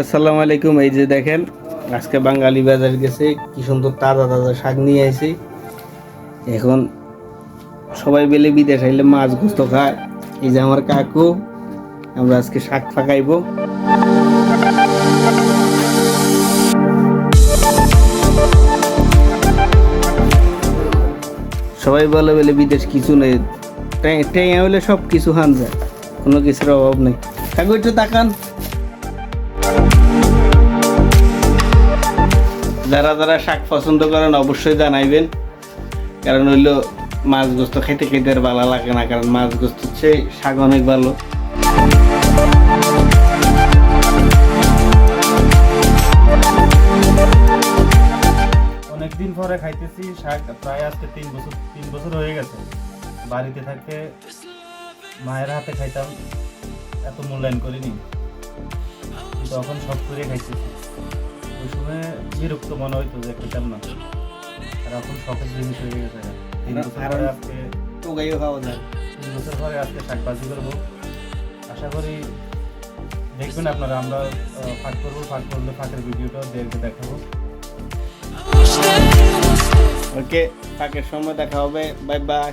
আসসালামু আলাইকুম। এই যে দেখেন, আজকে বাঙালি বাজার গেছে, কি সুন্দর তাজা তাজা শাক নিয়ে আইছি। এখন সবাই মিলে বিদেশ আইলে মাছ গুস্ত খায়। এই যে আমার কাকু, আমরা আজকে শাক ফাঁকাইবো সবাই বলে বলে বিদেশ কিছু নেই। টেঁয়া হলে সব কিছু হান যায়, কোনো কিছুর অভাব নেই। কাকু একটু তাকান। যারা যারা শাক পছন্দ করেন অবশ্যই জানাইবেন। কারণ হইল মাছ গোস্ত খেতে খেতে আর ভালো লাগে না, কারণ মাছ গোস্ত হচ্ছে শাক অনেক ভালো। অনেকদিন পরে খাইতেছি শাক, প্রায় আজকে তিন বছর তিন বছর হয়ে গেছে। বাড়িতে থাকতে মায়ের হাতে খাইতাম। এত মূল্যায়ন করিনি। কিন্তু এখন সব করে খাইতেছি ওই সময় বিরক্ত মনে হইতো যে খেতাম না আর এখন শখের জিনিস হয়ে গেছে। তিন বছর পরে আজকে টোকাইও খাওয়া যায়। তিন বছর পরে আজকে শাকবাজি করব। আশা করি দেখবেন আপনারা আমরা ফাঁক করব ফাঁক করলে ফাঁকের ভিডিওটাও দেখবে দেখাবো। ওকে ফাঁকের সময় দেখা হবে। Bye bye.